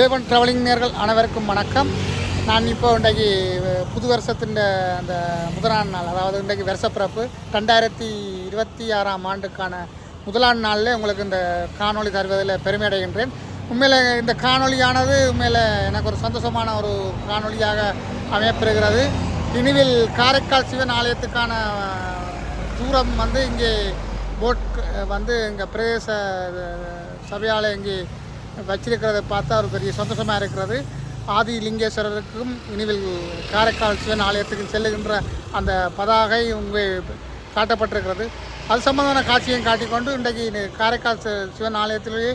A1 travelling நேர்கள் அனைவருக்கும் வணக்கம். நான் இப்போ இன்றைக்கு புது வருஷத்தின் அந்த முதலாம் நாள் அதாவது இன்றைக்கு வருஷப்பிறப்பு ரெண்டாயிரத்தி இருபத்தி ஆறாம் ஆண்டுக்கான முதலாம் நாளில் உங்களுக்கு இந்த காணொளி தருவதில் பெருமை அடைகின்றேன் உண்மையில் இந்த காணொளியானது உண்மையில் எனக்கு ஒரு சந்தோஷமான ஒரு காணொளியாக அமையப்பெறுகிறது. இனிவில் காரைக்கால் சிவன் ஆலயத்துக்கான தூரம் வந்து இங்கே போட் வந்து இங்கே பிரதேச சபையால் இங்கே வச்சிருக்கிறத பார்த்தா ஒரு பெரிய சந்தோஷமாக இருக்கிறது. ஆதி லிங்கேஸ்வரருக்கும் இனிவில் காரைக்கால் சிவன் ஆலயத்துக்கும் செல்லுகின்ற அந்த பதாகை உங்கள் காட்டப்பட்டிருக்கிறது. அது சம்பந்தமான காட்சியையும் காட்டிக்கொண்டு இன்றைக்கு காரைக்கால் சிவன் ஆலயத்திலேயே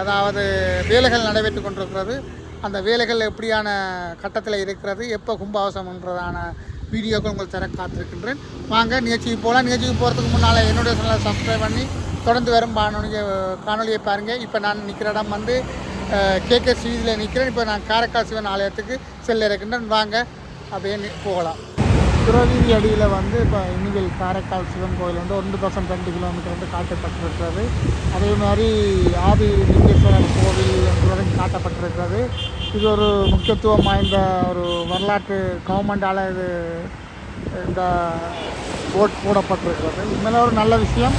அதாவது வேலைகள் நடைபெற்று கொண்டிருக்கிறது. அந்த வேலைகள் எப்படியான கட்டத்தில் இருக்கிறது எப்போ கும்பாவசம்ன்றதான வீடியோக்கள் உங்களுக்கு தர காத்திருக்கின்றேன். வாங்க நிகழ்ச்சிக்கு போகலாம். நிகழ்ச்சிக்கு போகிறதுக்கு முன்னால் என்னுடைய சேனலை சப்ஸ்கிரைப் பண்ணி தொடர்ந்து வரும் காணொலியை காணொலியை பாருங்கள் இப்போ நான் நிற்கிற இடம் வந்து கேகே ஸ்வீதியில் நிற்கிறேன் இப்போ நான் காரைக்கால் சிவன் ஆலயத்துக்கு செல்ல இருக்கின்றேன். வாங்க அப்படியே போகலாம். துறவீதி அடியில் வந்து இப்போ இனிவில் காரைக்கால் சிவன் கோயில் வந்து ஒன்று பர்சன்ட் ரெண்டு கிலோமீட்டர் வந்து காட்டப்பட்டிருக்கிறது. அதே மாதிரி ஆதி லிங்கேஸ்வரர் கோவில் என்பதும் காட்டப்பட்டிருக்கிறது. இது ஒரு முக்கியத்துவம் வாய்ந்த ஒரு வரலாற்று கவர்மெண்டால் இது இந்த போட் போடப்பட்டிருக்கிறது. உண்மையில ஒரு நல்ல விஷயம்.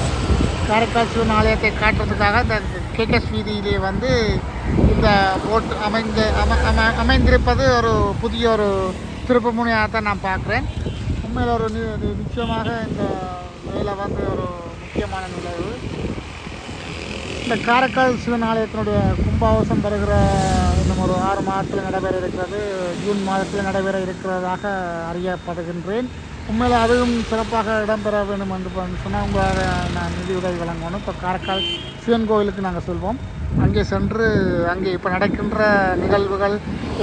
காரைக்கால் சிவன் ஆலயத்தை காட்டுறதுக்காக இந்த கேகஸ் வீதியிலே வந்து இந்த போட் அமைந்து அம அமைந்திருப்பது ஒரு புதிய ஒரு திருப்புமுனையாக தான் நான் பார்க்குறேன். உண்மையில் ஒரு நிச்சயமாக இந்த வேலை வந்து ஒரு முக்கியமான நிகழ்வு. இந்த காரைக்கால் சிவன் ஆலயத்தினுடைய கும்பாவசம் வருகிற இன்னும் ஒரு ஆறு மாதத்தில் நடைபெற இருக்கிறது. ஜூன் மாதத்தில் நடைபெற இருக்கிறதாக அறியப்படுகின்றேன். உண்மையில் அதுவும் சிறப்பாக இடம்பெற வேண்டும் என்று சொன்னால் உங்களால் நான் நிதியுதவி வழங்கணும். இப்போ காரைக்கால் சிவன் கோவிலுக்கு நாங்கள் செல்வோம். அங்கே சென்று அங்கே இப்போ நடக்கின்ற நிகழ்வுகள்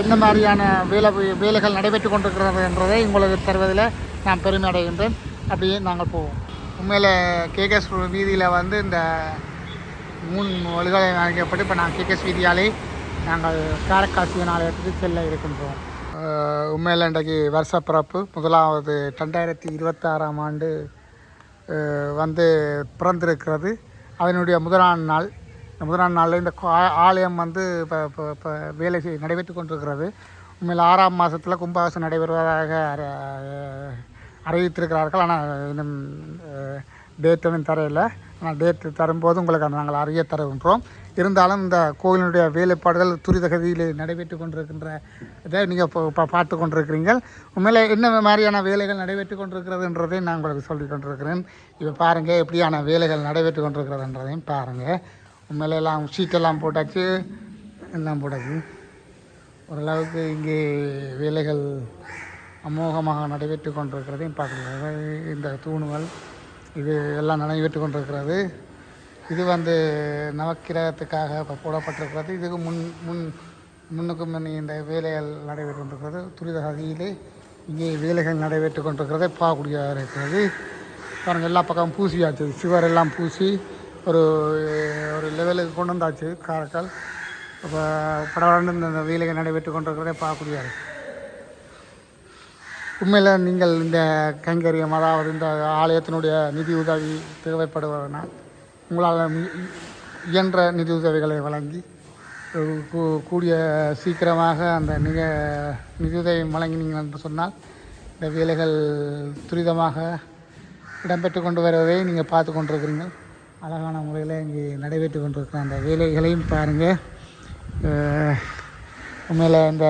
என்ன மாதிரியான வேலை வேலைகள் நடைபெற்று கொண்டிருக்கிறது என்றதை உங்களுக்கு தருவதில் நான் பெருமை அடைகின்றேன். அப்படியே நாங்கள் போவோம். உண்மையில் கேகேஎஸ் வீதியில் வந்து இந்த மூணு வழிகளை அழைக்கப்பட்டு இப்போ நான் கேகேஎஸ் வீதியாலே நாங்கள் காரக்காசி சிவன் ஆலயத்துக்கு செல்ல இருக்கின்றோம். உண்மையில் இன்றைக்கு வருஷப்பிறப்பு முதலாவது ரெண்டாயிரத்தி இருபத்தாறாம் ஆண்டு வந்து பிறந்திருக்கிறது. அதனுடைய முதலாம் நாள் இந்த முதலாம் நாளில் இந்த ஆலயம் வந்து இப்போ இப்போ இப்போ வேலை செய் நடைபெற்று கொண்டிருக்கிறது. உண்மையில் ஆறாம் மாதத்தில் கும்பாபிஷேகம் நடைபெறுவதாக அறி- அறிவித்திருக்கிறார்கள். ஆனால் இன்னும் டேட் இன்னும் தரையில். ஆனால் டேட்டு தரும்போது உங்களுக்கு நாங்கள் அறிய தருகின்றோம். இருந்தாலும் இந்த கோயிலுடைய வேலைப்பாடுகள் துரிதகதியில் நடைபெற்று கொண்டிருக்கின்ற இதை நீங்கள் இப்போ இப்போ பார்த்து கொண்டிருக்கிறீர்கள். உண்மையில் என்ன மாதிரியான வேலைகள் நடைபெற்று கொண்டிருக்கிறதுன்றதை நான் உங்களுக்கு சொல்லி கொண்டிருக்கிறேன். இப்போ பாருங்கள் எப்படியான வேலைகள் நடைபெற்று கொண்டிருக்கிறதுன்றதையும் பாருங்கள் உண்மையில எல்லாம் ஷீட்டெல்லாம் போட்டாச்சு. எல்லாம் போட்டாச்சு. ஓரளவுக்கு இங்கே வேலைகள் அமோகமாக நடைபெற்று கொண்டிருக்கிறதையும் பார்க்கலாம் இந்த தூணுகள் இது எல்லாம் நடைபெற்று கொண்டிருக்கிறது. இது வந்து நவக்கிரகத்துக்காக இப்போ போடப்பட்டிருக்கிறது. இதுக்கு முன் முன் முன்னுக்கு முன் இந்த வேலைகள் நடைபெற்று கொண்டிருக்கிறது. துரித கதியிலே இங்கே வேலைகள் நடைபெற்று கொண்டிருக்கிறதை. பார்க்கக்கூடியதாக இருக்கிறது. பாருங்கள் எல்லா பக்கம் பூசியாச்சு. சுவர் எல்லாம் பூசி ஒரு ஒரு லெவலுக்கு கொண்டு வந்தாச்சு. காரைக்கால். இப்போ படவடன்னு இந்த வேலைகள் நடைபெற்று கொண்டிருக்கிறதை பார்க்கக்கூடியதாக இருக்குது உண்மையில் நீங்கள் இந்த கைங்கரியம் அதாவது இந்த ஆலயத்தினுடைய நிதி உதவி தேவைப்படுவதனால் உங்களால் இயன்ற நிதி உதவிகளை வழங்கி கூ- கூடிய சீக்கிரமாக அந்த நிக நிதியுதவி வழங்கினீங்கள் என்று சொன்னால் இந்த வேலைகள் துரிதமாக இடம்பெற்று கொண்டு வருவதை நீங்கள் பார்த்து கொண்டிருக்கிறீங்க அழகான முறையில் இங்கே நடைபெற்று கொண்டிருக்கிற அந்த வேலைகளையும் பாருங்கள் உண்மையில் இந்த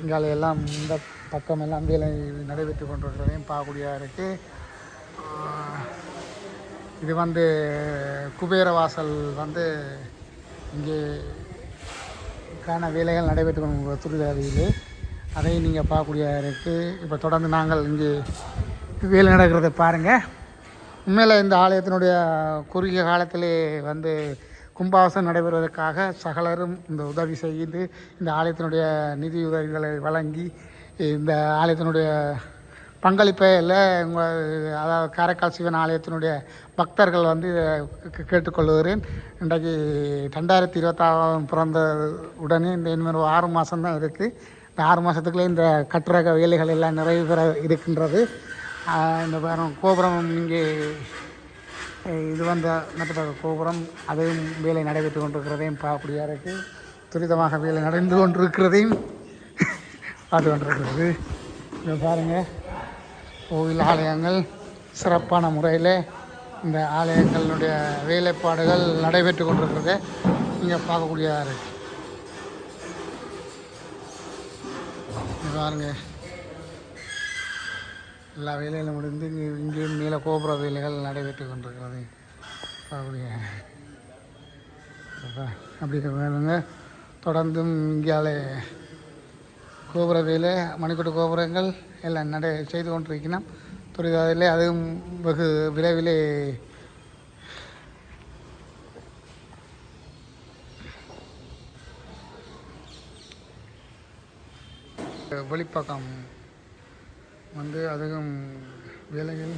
இங்கால எல்லாம் இந்த பக்கம் எல்லாம் வேலை நடைபெற்று கொண்டிருக்கிறதையும் பார்க்கக்கூடியதாக இருக்குது இது வந்து குபேர வாசல் வந்து இங்கே காண வேலைகள் நடைபெற்று கொண்டு துரிதாதியில் அதையும் நீங்கள் பார்க்கக்கூடியதாக இருக்குது இப்போ தொடர்ந்து நாங்கள் இங்கே வேலை நடக்கிறத பாருங்கள் உண்மையில் இந்த ஆலயத்தினுடைய குறுகிய காலத்திலே வந்து கும்பாசம் நடைபெறுவதற்காக சகலரும் இந்த உதவி செய்து இந்த ஆலயத்தினுடைய நிதி உதவிகளை வழங்கி இந்த ஆலயத்தினுடைய பங்களிப்பை இல்லை உங்கள் அதாவது காரைக்கால் சிவன் ஆலயத்தினுடைய பக்தர்கள் வந்து இதை கேட்டுக்கொள்கிறேன். இன்றைக்கு ரெண்டாயிரத்தி இருபத்தாறாம் பிறந்த உடனே இந்த இனிமேல் ஆறு மாதம்தான் இருக்குது இந்த ஆறு மாதத்துக்குள்ளே இந்த கட்டுரக வேலைகள் எல்லாம் நிறைவு பெற இருக்கின்றது. இந்த கோபுரம் இங்கே இது வந்த நட்ப கோபுரம் அதையும் வேலை நடைபெற்று கொண்டிருக்கிறதையும் பார்க்கக்கூடிய இருக்குது துரிதமாக வேலை நடந்து கொண்டிருக்கிறதையும் பார்த்து கொண்டிருக்கிறது இங்கே பாருங்கள் கோவில் ஆலயங்கள் சிறப்பான முறையில் இந்த ஆலயங்களுடைய வேலைப்பாடுகள் நடைபெற்று கொண்டிருக்கிறத இங்கே பார்க்கக்கூடியதாக இருக்குது பாருங்கள் எல்லா வேலைகளும் முடிந்து இங்கே இங்கேயும் நீல கோபுர வேலைகள் நடைபெற்று கொண்டிருக்கிறது. பார்க்கக்கூடிய அப்படி வேணுங்க. தொடர்ந்தும் இங்காலே கோபுர வேலை மணிக்கூட்டு கோபுரங்கள் எல்லாம் நடை செய்து கொண்டிருக்கணும் துரிதாதிலே அதுவும் வெகு விரைவிலே வெளிப்பக்கம் வந்து அதுவும் வேலைகள்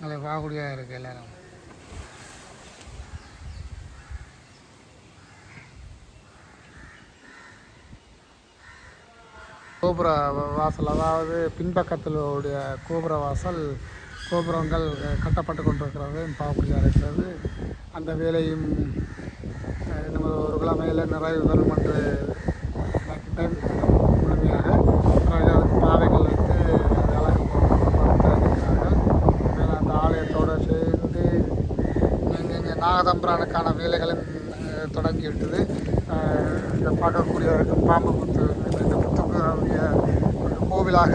நல்ல வாகுடியாக இருக்குது எல்லாரும். கோபுர வாசல் அதாவது பின்பக்கத்தில் உடைய கோபுர வாசல் கோபுரங்கள் கட்டப்பட்டு கொண்டிருக்கிறது பார்க்கக்கூடியதாக இருக்கிறது. அந்த வேலையும் நம்ம ஒரு கிழமையில் நிறைவு பெறும் என்று நினைக்கின்றேன் முழுமையாக பிறகு அதுக்கு பாதைகள் வைத்து அது அழகு படுத்த இருக்கிறார்கள் மேலே அந்த ஆலயத்தோடு சேர்ந்து இங்கே இங்கே நாகதம்பிரானுக்கான வேலைகளும் தொடங்கிவிட்டது அஹ், இந்த பார்க்கக்கூடிய பாம்பு புத்து இந்த புத்துக்குரிய ஒரு கோவிலாக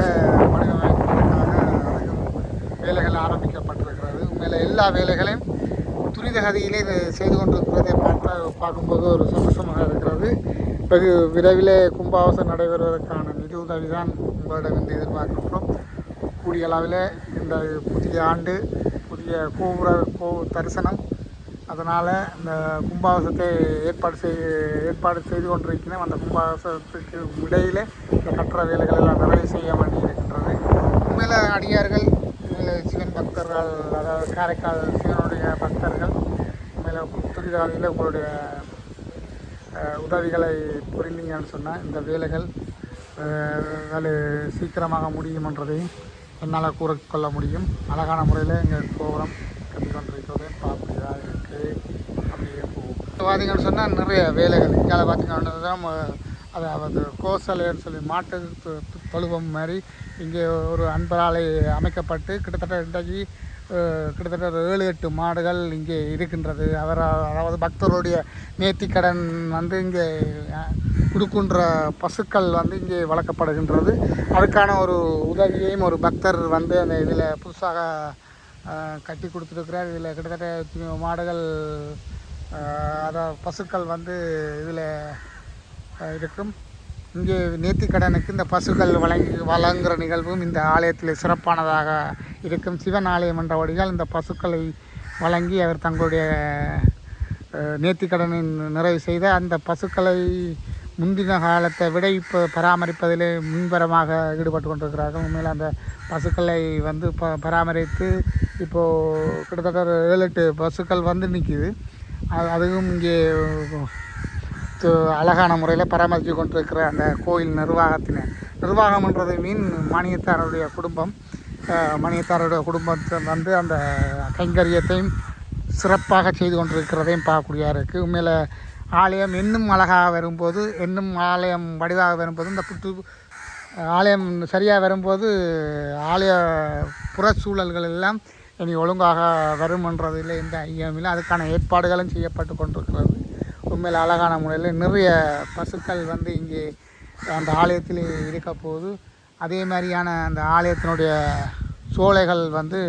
வடிவமைப்பதற்காக அதுக்கும் வேலைகள் ஆரம்பிக்கப்பட்டிருக்கிறது. உண்மையில் எல்லா வேலைகளையும் துரித கதியிலே செய்து கொண்டிருக்கிறதை பார்க்க பார்க்கும்போது ஒரு சந்தோஷமாக இருக்கிறது. வெகு விரைவில் கும்பாவசம் நடைபெறுவதற்கான நிதி உதவி தான் உங்களிடம் வந்து எதிர்பார்க்கின்றோம். கூடிய அளவில் இந்த புதிய ஆண்டு புதிய கோபுர கோ தரிசனம் அதனால் இந்த கும்பாவசத்தை ஏற்பாடு செய் ஏற்பாடு செய்து கொண்டிருக்கிறோம் அந்த கும்பாவசத்துக்கு இடையில் இந்த கட்டுற வேலைகள் எல்லாம் நிறைவு செய்ய வேண்டி இருக்கின்றது. உண்மையில் அடியார்கள் உண்மையில் சிவன் பக்தர்கள் அதாவது காரைக்கால் சிவனுடைய பக்தர்கள் உண்மையில் துரிதாதியில் உங்களுடைய உதவிகளை புரிந்தீங்கன்னு சொன்னால் இந்த வேலைகள் வேலை சீக்கிரமாக முடியுமென்றதையும் என்னால் கூறிக்கொள்ள முடியும். அழகான முறையில் எங்கள் கோபுரம் கட்டி பார்க்கிறார்கள் பார்க்கக்கூடியதாக இருக்குது அப்படியே போகும் பார்த்தீங்கன்னு சொன்னால் நிறைய வேலைகள். இங்கே பார்த்தீங்கன்னா நம்ம அதாவது கோசலைன்னு சொல்லி மாட்டு தொழுவம் மாதிரி இங்கே ஒரு அன்பராலை அமைக்கப்பட்டு கிட்டத்தட்ட இன்றைக்கு கிட்டத்தட்ட ஒரு ஏழு எட்டு மாடுகள் இங்கே இருக்கின்றது. அவர் அதாவது பக்தருடைய நேர்த்திக்கடன் வந்து இங்கே அஹ், கொடுக்கின்ற பசுக்கள் வந்து இங்கே வளர்க்கப்படுகின்றது. அதுக்கான ஒரு உதவியையும் ஒரு பக்தர் வந்து அந்த இதில் புதுசாக கட்டி கொடுத்துருக்கிறார். இதில் கிட்டத்தட்ட மாடுகள் அதாவது பசுக்கள் வந்து இதில் இருக்கும். இங்கே நேர்த்திக்கடனுக்கு இந்த பசுக்கள் வழங்கி வழங்குகிற நிகழ்வும் இந்த ஆலயத்தில் சிறப்பானதாக இருக்கும். சிவன் ஆலயம் என்றபடியால் இந்த பசுக்களை வழங்கி அவர் தங்களுடைய அஹ், நேர்த்திக்கடனை நிறைவு செய்த அந்த பசுக்களை முந்தின காலத்தை விட இப்போ பராமரிப்பதிலே முன்வரமாக ஈடுபட்டு கொண்டிருக்கிறார்கள். உண்மையில் அந்த பசுக்களை வந்து ப பராமரித்து இப்போது கிட்டத்தட்ட ஒரு ஏழு எட்டு பசுக்கள் வந்து நிற்கிது அதுவும் இங்கே அழகான முறையில் பராமரித்து கொண்டிருக்கிற அந்த கோயில் நிர்வாகத்தினர் நிர்வாகம்ன்றது மீன் மானியத்தாருடைய குடும்பம். மணியத்தாருடைய குடும்பத்தை வந்து அந்த கைங்கரியத்தையும் சிறப்பாக செய்து கொண்டிருக்கிறதையும் பார்க்கக்கூடியா இருக்குது உண்மையில் ஆலயம் இன்னும் அழகாக வரும்போது இன்னும் ஆலயம் வடிவாக வரும்போது இந்த புத்து ஆலயம் சரியாக வரும்போது ஆலய புறச்சூழல்கள் எல்லாம் இனி ஒழுங்காக வருமன்றதில் எந்த ஐயமில்லை. அதுக்கான ஏற்பாடுகளும் செய்யப்பட்டு கொண்டிருக்கிறது. உண்மையில் அழகான முறையில் நிறைய பசுக்கள் வந்து இங்கே அந்த ஆலயத்தில் இருக்க அதே மாதிரியான அந்த ஆலயத்தினுடைய சோலைகள் வந்து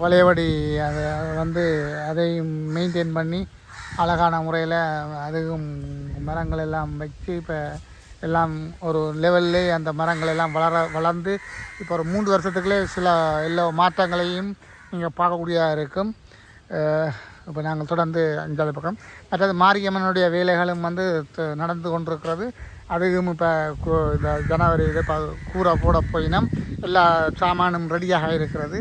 பழையபடி அதை வந்து அதையும் மெயின்டைன் பண்ணி அழகான முறையில் அதுவும் மரங்கள் எல்லாம் வச்சு இப்போ எல்லாம் ஒரு லெவல்லே அந்த மரங்கள் எல்லாம் வளர வளர்ந்து இப்போ ஒரு மூன்று வருஷத்துக்குள்ளே சில எல்லா மாற்றங்களையும் நீங்கள் பார்க்கக்கூடியதாக இருக்கும். இப்போ நாங்கள் தொடர்ந்து அஞ்சாவது பக்கம். மற்றது மாரியம்மனுடைய வேலைகளும் வந்து நடந்து கொண்டிருக்கிறது. அதுவும் இப்போ இந்த ஜனவரி இப்போ கூரை போட போயினும் எல்லா சாமானும் ரெடியாக இருக்கிறது.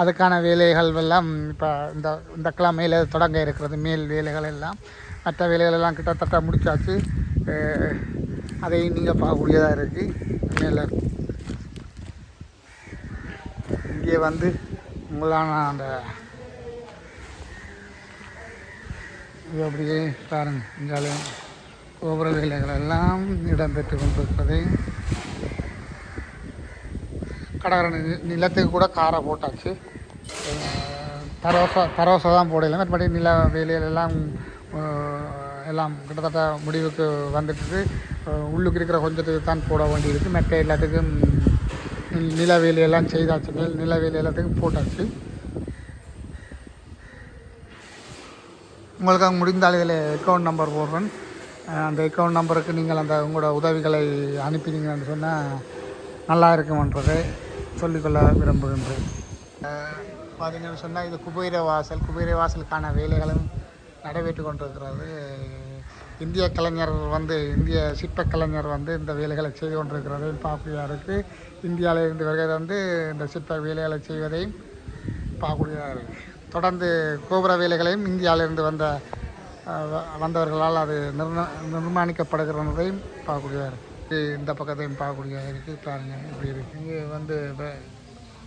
அதுக்கான வேலைகள் எல்லாம் இப்போ இந்த இந்த கிழமையில் தொடங்க இருக்கிறது மேல் வேலைகள் எல்லாம். மற்ற வேலைகள் எல்லாம் கிட்டத்தட்ட முடிச்சாச்சு. அதையும் நீங்கள் பார்க்கக்கூடியதாக இருக்குது மேலே இங்கே வந்து உங்களான அந்த இது அப்படியே பாருங்க இங்காலும் கோபுர வேலைகள் எல்லாம் இடம்பெற்று கொண்டிருப்பதை கடற்கரை நிலத்துக்கு கூட காரை போட்டாச்சு. அஹ் தரோசா தரோசா தான் போடலை. மற்றபடி நில வேலைகள் எல்லாம் எல்லாம் கிட்டத்தட்ட முடிவுக்கு வந்துட்டு உள்ளுக்கு இருக்கிற கொஞ்சத்துக்கு தான் போட வேண்டியிருக்கு. மற்ற எல்லாத்துக்கும் நில வேலையெல்லாம் செய்தாச்சு. மேல் நில வேலை எல்லாத்துக்கும் போட்டாச்சு. உங்களுக்காக அங்கே முடிந்தால் இதில் அக்கௌண்ட் நம்பர் போடுறேன் அந்த அக்கௌண்ட் நம்பருக்கு நீங்கள் அந்த உங்களோட உதவிகளை அனுப்பினீங்கன்னு சொன்னால் நல்லா இருக்குமென்றதை சொல்லிக்கொள்ள விரும்புகின்றேன். பார்த்தீங்கன்னு சொன்னால் இது குபேர வாசல் குபேர வாசலுக்கான வேலைகளும் நடைபெற்று கொண்டிருக்கிறது. இந்திய கலைஞர் வந்து இந்திய சிற்ப கலைஞர் வந்து இந்த வேலைகளை செய்து கொண்டிருக்கிறது. பார்க்கக்கூடியதாக இருக்குது இந்தியாவில் இருந்து வந்து இந்த சிற்ப வேலைகளை செய்வதையும் பார்க்கக்கூடியதாக இருக்குது தொடர்ந்து கோபுர வேலைகளையும் இந்தியாவிலிருந்து வந்த வ- வந்தவர்களால் அது நிர்ண நிர்மாணிக்கப்படுகிறதையும் பார்க்கக்கூடியதாக இருக்குது இந்த பக்கத்தையும் பார்க்கக்கூடியதாக இருக்குது பாருங்கள் இப்படி இருக்குது இங்கே வந்து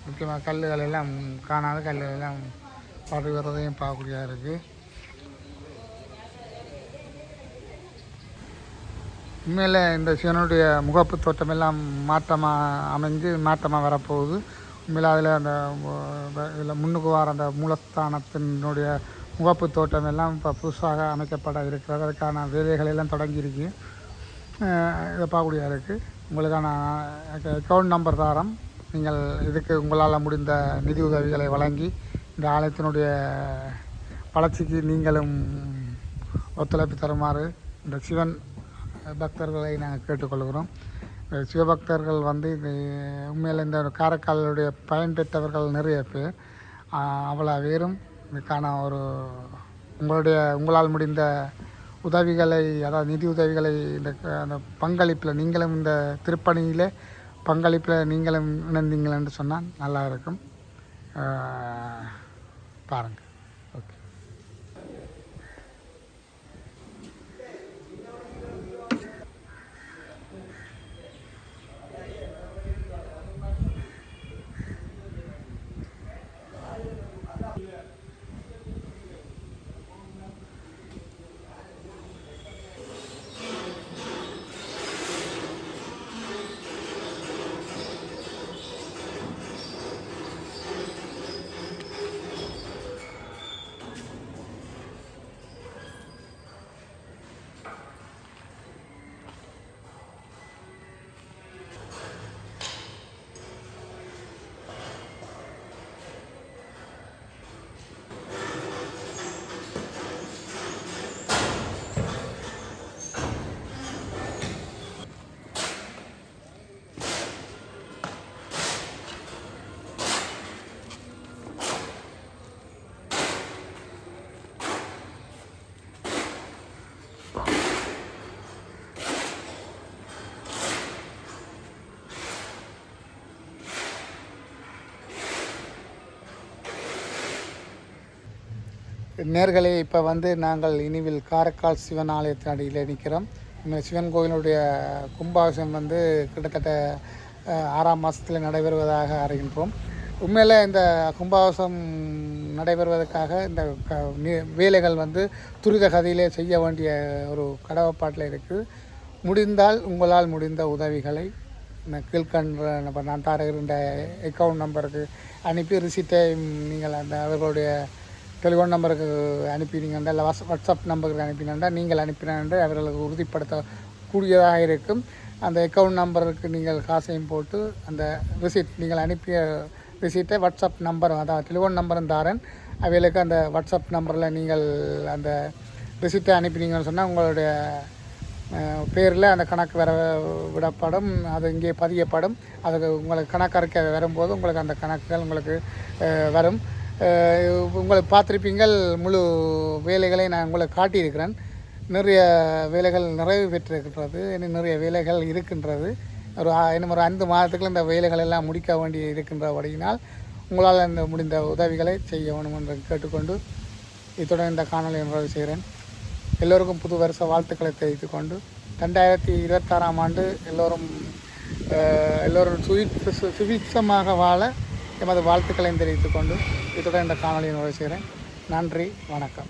முக்கியமாக கல்லுகள் எல்லாம் காணாத கல்லுகள் எல்லாம் படுகிறதையும் பார்க்கக்கூடியதாக இருக்குது உண்மையில் இந்த சிவனுடைய முகப்பு தோட்டம் எல்லாம் மாற்றமாக அமைஞ்சு மாற்றமாக வரப்போகுது. உண்மையில் அதில் அந்த இதில் முன்னுக்கு வர அந்த மூலஸ்தானத்தினுடைய முகப்பு தோட்டம் எல்லாம் இப்போ புதுசாக அமைக்கப்பட இருக்கிறது. அதுக்கான வேலைகள் எல்லாம் தொடங்கியிருக்கு இதை பார்க்கக்கூடியதாக இருக்குது உங்களுக்கான அக்கௌண்ட் நம்பர் தாரம். நீங்கள் இதுக்கு உங்களால் முடிந்த நிதி உதவிகளை வழங்கி இந்த ஆலயத்தினுடைய வளர்ச்சிக்கு நீங்களும் ஒத்துழைப்பு தருமாறு இந்த சிவன் பக்தர்களை நாங்கள் கேட்டுக்கொள்கிறோம். சிவபக்தர்கள் வந்து இது உண்மையில் இந்த காரைக்காலுடைய பயன் பெற்றவர்கள் நிறைய பேர். அவ்வளோ பேரும் இதுக்கான ஒரு உங்களுடைய உங்களால் முடிந்த உதவிகளை அதாவது நிதி உதவிகளை இந்த அந்த பங்களிப்பில் நீங்களும் இந்த திருப்பணியில் பங்களிப்பில் நீங்களும் இணைந்தீங்களேன்னு சொன்னால் நல்லா இருக்கும். பாருங்கள். நேர்களே இப்போ வந்து நாங்கள் இனிவில் காரைக்கால் சிவன் ஆலயத்தின் அடியில் நிற்கிறோம். இந்த சிவன் கோயிலுடைய கும்பாபிஷேகம் வந்து கிட்டத்தட்ட ஆறாம் மாதத்தில் நடைபெறுவதாக அறிகின்றோம். உண்மையில் இந்த கும்பாபிஷேகம் நடைபெறுவதற்காக இந்த க வேலைகள் வந்து துரித கதையிலே செய்ய வேண்டிய ஒரு கடவுப்பாட்டில் இருக்குது. முடிந்தால் உங்களால் முடிந்த உதவிகளை கீழ்கன்ற கீழ்கண்ட நம்ம நான் தருகின்ற அக்கௌண்ட் நம்பருக்கு அனுப்பி ரிசிட்டை நீங்கள் அந்த அவர்களுடைய டெலிஃபோன் நம்பருக்கு அனுப்பினீங்கண்டா இல்லை வாட்ஸ் வாட்ஸ்அப் நம்பருக்கு அனுப்பினாண்டா நீங்கள் அனுப்பினேன் அவர்களுக்கு உறுதிப்படுத்த கூடியதாக இருக்கும். அந்த அக்கௌண்ட் நம்பருக்கு நீங்கள் காசையும் போட்டு அந்த ரிசிப்ட் நீங்கள் அனுப்பிய ரிசிப்டை வாட்ஸ்அப் நம்பர் அதான் டெலிஃபோன் நம்பரும் தாரன். அவைகளுக்கு அந்த வாட்ஸ்அப் நம்பரில் நீங்கள் அந்த ரிசிப்டை அனுப்பினீங்கன்னு சொன்னால் உங்களுடைய பேரில் அந்த கணக்கு வர விடப்படும் அது இங்கே பதியப்படும். அதுக்கு உங்களுக்கு கணக்கறிக்கை வரும்போது உங்களுக்கு அந்த கணக்குகள் உங்களுக்கு வரும். உங்களை பார்த்துருப்பீங்கள். முழு வேலைகளை நான் உங்களை காட்டியிருக்கிறேன். நிறைய வேலைகள் நிறைவு பெற்றிருக்கின்றது. இன்னும் நிறைய வேலைகள் இருக்கின்றது. ஒரு இன்னும் ஒரு ஐந்து மாதத்துக்குள்ள இந்த வேலைகள் எல்லாம் முடிக்க வேண்டி இருக்கின்றபடியினால் உங்களால் இந்த முடிந்த உதவிகளை செய்ய வேணும் என்று கேட்டுக்கொண்டு இத்துடன் இந்த காணொலி நிறைவு செய்கிறேன். எல்லோருக்கும் புது வருஷ வாழ்த்துக்களை தெரிவித்து கொண்டு ரெண்டாயிரத்தி இருபத்தாறாம் ஆண்டு எல்லோரும் எல்லோரும் சுவி சு- வாழ எமது வாழ்த்துக்களையும் தெரிவித்துக்கொண்டு இத்துடன் இந்த காணொலியை நிறைவு செய்கிறேன். நன்றி வணக்கம்.